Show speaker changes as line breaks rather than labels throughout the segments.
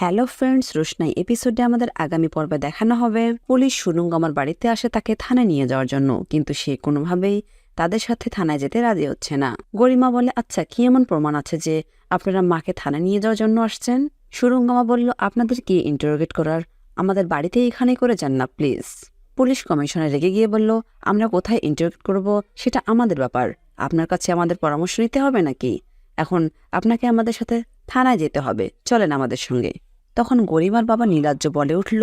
Hello friends, রোশনাই এপিসোডে আমাদের আগামী পর্বে দেখানো হবে। পুলিশ সুরঙ্গ আমার বাড়িতে আসে তাকে থানায় নিয়ে যাওয়ার জন্য, কিন্তু সে কোনোভাবেই তাদের সাথে থানায় যেতে রাজি হচ্ছে না। গরিমা বলে আচ্ছা কি এমন প্রমাণ আছে যে আপনারা মাকে থানায় নিয়ে যাওয়ার জন্য আসছেন? সুরঙ্গমা বলল, আপনাদের কি ইন্টারোগেট করার? আমাদের বাড়িতে এখানে করে যান না প্লিজ পুলিশ কমিশনার রেগে গিয়ে বলল, আমরা কোথায় ইন্টারোগেট করব? সেটা আমাদের ব্যাপার। আপনার কাছে আমাদের পরামর্শ নিতে হবে নাকি? এখন আপনাকে আমাদের সাথে থানায় যেতে হবে। চলেন আমাদের সঙ্গে। তখন গরিমার বাবা নীলাজ্য বলে উঠল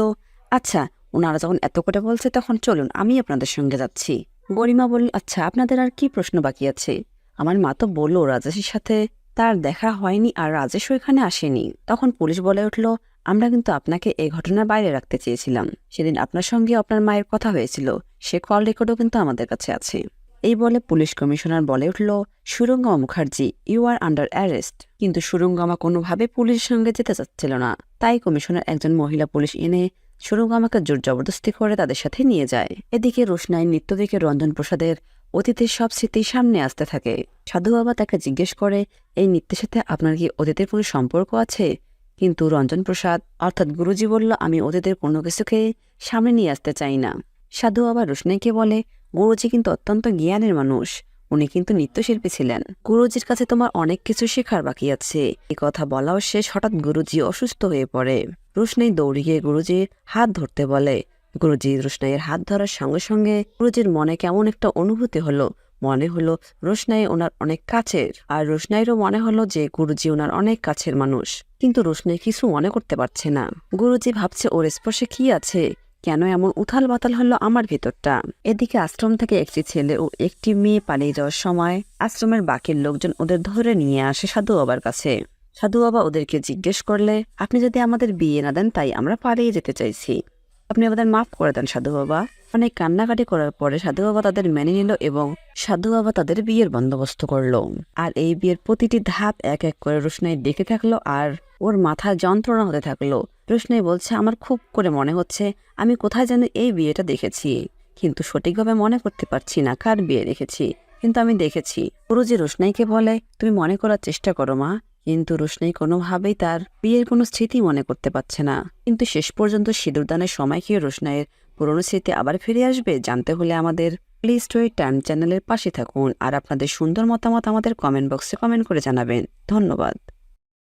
আচ্ছা ওনারা যখন এত করে বলছে তখন চলুন, আমি আপনাদের সঙ্গে যাচ্ছি। গরিমা বলল আচ্ছা আপনাদের আর কি প্রশ্ন বাকি আছে? আমার মা তো বলল, রাজেশের সাথে তার দেখা হয়নি আর রাজেশও এখানে আসেনি। তখন পুলিশ বলে উঠল, আমরা কিন্তু আপনাকে এই ঘটনার বাইরে রাখতে চেয়েছিলাম। সেদিন আপনার সঙ্গে আপনার মায়ের কথা হয়েছিল। সে কল রেকর্ডও কিন্তু আমাদের কাছে আছে। এই বলে পুলিশ কমিশনার বলে উঠল, Surangama Mukherjee you are under arrest কিন্তু সুরঙ্গমা কোনোভাবে পুলিশের সঙ্গে যেতে চাচ্ছিল না। তাই কমিশনার একজন মহিলা পুলিশ এনে সুরঙ্গমাকে জোর জবরদস্তি করে তাদের সাথে নিয়ে যায়। এদিকে রোশনাই নৃত্য দেখে রঞ্জন প্রসাদের অতীতের সব স্মৃতি সামনে আসতে থাকে। সাধু বাবা তাকে জিজ্ঞেস করে, এই নৃত্যের সাথে আপনার কি অতীতের কোনো সম্পর্ক আছে? কিন্তু রঞ্জন প্রসাদ, অর্থাৎ গুরুজি বলল, আমি অতীতের কোনো কিছুকে সামনে নিয়ে আসতে চাই না। সাধু বাবা রোশনাইকে বলে গুরুজি কিন্তু অত্যন্ত জ্ঞানের মানুষ। উনি কিন্তু নৃত্যশিল্পী ছিলেন। গুরুজির কাছে তোমার অনেক কিছু শেখার বাকি আছে। এই কথা বলাও শেষ, হঠাৎ গুরুজি অসুস্থ হয়ে পড়ে। রোশনাই গিয়ে গুরুজির হাত ধরতে বলে। গুরুজি রোশনাইয়ের হাত ধরার সঙ্গে সঙ্গে গুরুজির মনে কেমন একটা অনুভূতি হলো। মনে হলো রোশনাই ওনার অনেক কাছের। আর রোশনাইরও মনে হলো যে গুরুজি ওনার অনেক কাছের মানুষ। কিন্তু রোশনাই কিছু মনে করতে পারছে না। গুরুজি ভাবছে ওর স্পর্শে কি আছে। কেন এমন উথাল বাতাল হলো আমার ভেতরটা? এদিকে আশ্রম থেকে একটি ছেলে ও একটি মেয়ে পালিয়ে যাওয়ার সময় আশ্রমের বাকির লোকজন ওদের ধরে নিয়ে আসে সাধু বাবার কাছে। সাধু বাবা ওদেরকে জিজ্ঞেস করলে, আপনি যদি আমাদের বিয়ে না দেন, তাই আমরা পালিয়ে যেতে চাইছি। আপনি আমাদের মাফ করে দেন, সাধু বাবা। অনেক কান্নাকাটি করার পরে সাধু বাবা তাদের মেনে নিল এবং সাধু বাবা তাদের বিয়ের বন্দোবস্ত করল। আর এই বিয়ের প্রতিটি ধাপ এক এক করে রোশনাই দেখে থাকল আর ওর মাথায় যন্ত্রণা হতে থাকল। রোশনাই বলছে, আমার খুব করে মনে হচ্ছে, আমি কোথায় যেন এই বিয়েটা দেখেছি। কিন্তু সঠিকভাবে মনে করতে পারছি না কার বিয়ে দেখেছি। কিন্তু আমি দেখেছি। গুরুজি রোশনাইকে বলে, তুমি মনে করার চেষ্টা করো মা। কিন্তু রোশনাই কোনোভাবেই তার বিয়ের কোনো স্মৃতি মনে করতে পারছে না। কিন্তু শেষ পর্যন্ত সিঁদুরদানের সময় কি রোশনাইয়ের পুরনো স্মৃতি আবার ফিরে আসবে, জানতে হলে আমাদের প্লিজ টুই টাইম চ্যানেলের পাশে থাকুন। আর আপনাদের সুন্দর মতামত আমাদের কমেন্ট বক্সে কমেন্ট করে জানাবেন। ধন্যবাদ।